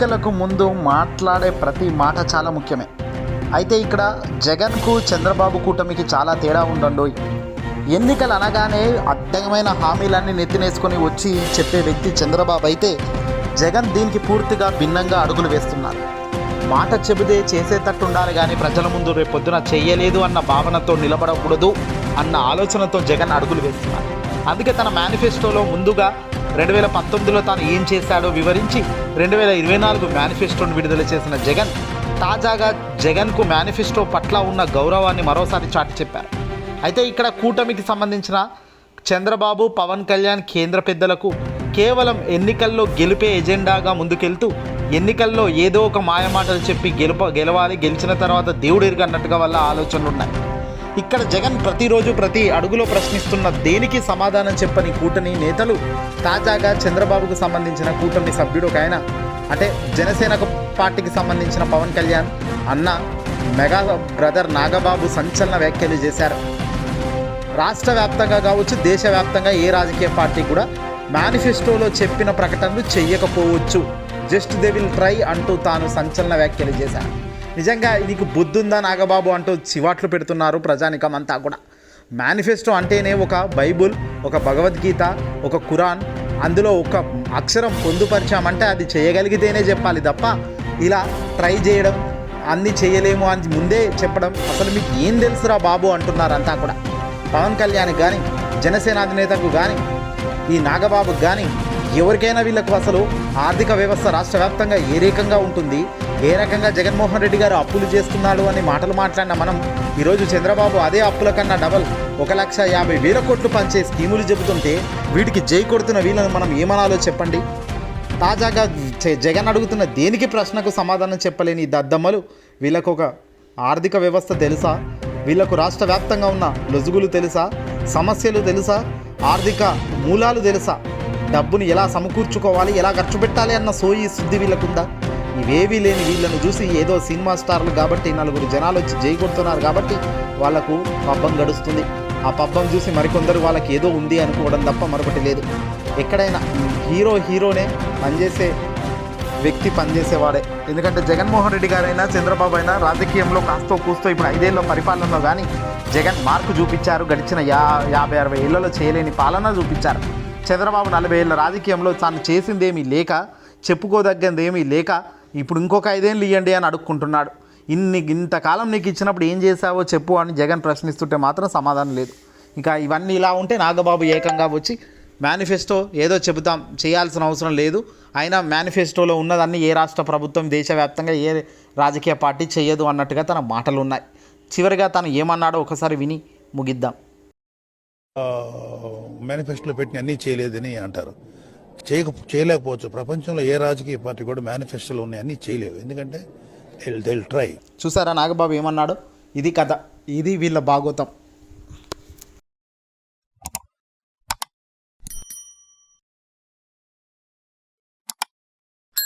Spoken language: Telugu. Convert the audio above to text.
ఎన్నికలకు ముందు మాట్లాడే ప్రతి మాట చాలా ముఖ్యమే. అయితే ఇక్కడ జగన్కు చంద్రబాబు కూటమికి చాలా తేడా ఉండండోయ్ ఎన్నికలు అనగానే అడ్డమైన హామీలన్నీ నెత్తినేసుకొని వచ్చి చెప్పే వ్యక్తి చంద్రబాబు అయితే జగన్ దీనికి పూర్తిగా భిన్నంగా అడుగులు వేస్తున్నారు. మాట చెబితే చేసేటట్టు ఉండాలి కానీ ప్రజల ముందు రేపొద్దున చేయలేదు అన్న భావనతో నిలబడకూడదు అన్న ఆలోచనతో జగన్ అడుగులు వేస్తున్నారు. అందుకే తన మేనిఫెస్టోలో ముందుగా రెండు వేల పంతొమ్మిదిలో తాను ఏం చేశాడో వివరించి రెండు వేల ఇరవై నాలుగు మేనిఫెస్టోను విడుదల చేసిన జగన్ తాజాగా జగన్కు మేనిఫెస్టో పట్ల ఉన్న గౌరవాన్ని మరోసారి చాటి చెప్పారు. అయితే ఇక్కడ కూటమికి సంబంధించిన చంద్రబాబు పవన్ కళ్యాణ్ కేంద్ర పెద్దలకు కేవలం ఎన్నికల్లో గెలిపే ఎజెండాగా ముందుకెళ్తూ ఎన్నికల్లో ఏదో ఒక మాయమాటలు చెప్పి గెలుప గెలవాలి గెలిచిన తర్వాత దేవుడు ఎరుగన్నట్టుగా వల్ల ఆలోచనలు ఉన్నాయి ఇక్కడ జగన్ ప్రతిరోజు ప్రతి అడుగులో ప్రశ్నిస్తున్న దేనికి సమాధానం చెప్పని కూటమి నేతలు తాజాగా చంద్రబాబుకు సంబంధించిన కూటమి సభ్యుడు ఒక ఆయన అంటే జనసేనకు పార్టీకి సంబంధించిన పవన్ కళ్యాణ్ అన్న మెగా బ్రదర్ నాగబాబు సంచలన వ్యాఖ్యలు చేశారు. రాష్ట్ర వ్యాప్తంగా కావచ్చు దేశవ్యాప్తంగా ఏ రాజకీయ పార్టీ కూడా మేనిఫెస్టోలో చెప్పిన ప్రకటనలు చెయ్యకపోవచ్చు. జస్ట్ దే విల్ ట్రై అంటూ తాను సంచలన వ్యాఖ్యలు చేశారు. నిజంగా నీకు బుద్ధుందా నాగబాబు అంటూ చివాట్లు పెడుతున్నారు ప్రజానికం అంతా కూడా. మేనిఫెస్టో అంటేనే ఒక బైబుల్ ఒక భగవద్గీత ఒక కురాన్ అందులో ఒక అక్షరం పొందుపరిచామంటే అది చేయగలిగితేనే చెప్పాలి తప్ప ఇలా ట్రై చేయడం అన్నీ చేయలేము అని ముందే చెప్పడం అసలు మీకు ఏం తెలుసురా బాబు అంటున్నారు అంతా కూడా. పవన్ కళ్యాణ్ కానీ జనసేన అధినేతకు కానీ ఈ నాగబాబుకు కానీ ఎవరికైనా వీళ్ళకు అసలు ఆర్థిక వ్యవస్థ రాష్ట్ర వ్యాప్తంగా ఏ రకంగా ఉంటుంది? ఏ రకంగా జగన్మోహన్ రెడ్డి గారు అప్పులు చేస్తున్నాడు అని మాటలు మాట్లాడిన మనం ఈరోజు చంద్రబాబు అదే అప్పుల కన్నా డబల్ ఒక లక్ష యాభై వేల కోట్లు పంచే స్కీములు చెబుతుంటే వీటికి జై కొడుతున్న వీళ్ళని మనం ఏమనాలో చెప్పండి? తాజాగా జ- జగన్ అడుగుతున్న దేనికి ప్రశ్నకు సమాధానం చెప్పలేని ఈ దద్దమ్మలు? వీళ్ళకు ఒక ఆర్థిక వ్యవస్థ తెలుసా? వీళ్ళకు రాష్ట్ర వ్యాప్తంగా ఉన్న లొజుగులు తెలుసా? సమస్యలు తెలుసా? ఆర్థిక మూలాలు తెలుసా? డబ్బుని ఎలా సమకూర్చుకోవాలి ఎలా ఖర్చు పెట్టాలి అన్న సోయి శుద్ధి వీళ్ళకుందా? ఇవేవీ లేని వీళ్ళను చూసి ఏదో సినిమా స్టార్లు కాబట్టి నలుగురు జనాలు వచ్చి జై కొడుతున్నారు కాబట్టి వాళ్ళకు పబ్బం గడుస్తుంది. ఆ పబ్బం చూసి మరికొందరు వాళ్ళకి ఏదో ఉంది అనుకోవడం తప్ప మరొకటి లేదు. ఎక్కడైనా హీరో హీరోనే పనిచేసే వ్యక్తి పనిచేసేవాడే. ఎందుకంటే జగన్మోహన్ రెడ్డి గారైనా చంద్రబాబు అయినా రాజకీయంలో కాస్తో కూస్తో ఇప్పుడు ఐదేళ్ళ పరిపాలనలో కానీ జగన్ మార్కు చూపించారు గడిచిన యా యాభై అరవై ఏళ్ళలో చేయలేని పాలన చూపించారు. చంద్రబాబు నలభై ఏళ్ళ రాజకీయంలో తాను చేసిందేమీ లేక చెప్పుకోదగ్గది ఏమీ లేక ఇప్పుడు ఇంకొక ఐదేళ్ళు ఇవ్వండి అని అడుక్కుంటున్నాడు. ఇన్ని ఇంతకాలం నీకు ఇచ్చినప్పుడు ఏం చేశావో చెప్పు అని జగన్ ప్రశ్నిస్తుంటే మాత్రం సమాధానం లేదు. ఇంకా ఇవన్నీ ఇలా ఉంటే నాగబాబు ఏకంగా వచ్చి మేనిఫెస్టో ఏదో చెబుతాం చేయాల్సిన అవసరం లేదు. అయినా మేనిఫెస్టోలో ఉన్నదాన్ని ఏ రాష్ట్ర ప్రభుత్వం దేశవ్యాప్తంగా ఏ రాజకీయ పార్టీ చేయదు అన్నట్టుగా తన మాటలు ఉన్నాయి చివరిగా తను ఏమన్నాడో ఒకసారి విని ముగిద్దాం. మేనిఫెస్టోలో పెట్టిన అన్నీ చేయలేదని అంటారు. చేయక చేయలేకపోవచ్చు. ప్రపంచంలో ఏ రాజకీయ పార్టీ కూడా మేనిఫెస్టోలో ఉన్నాయి అన్నీ చేయలేవు ఎందుకంటే దెల్ ట్రై చూసారా నాగబాబు ఏమన్నాడు? ఇది కథ. ఇది వీళ్ళ భాగోతం.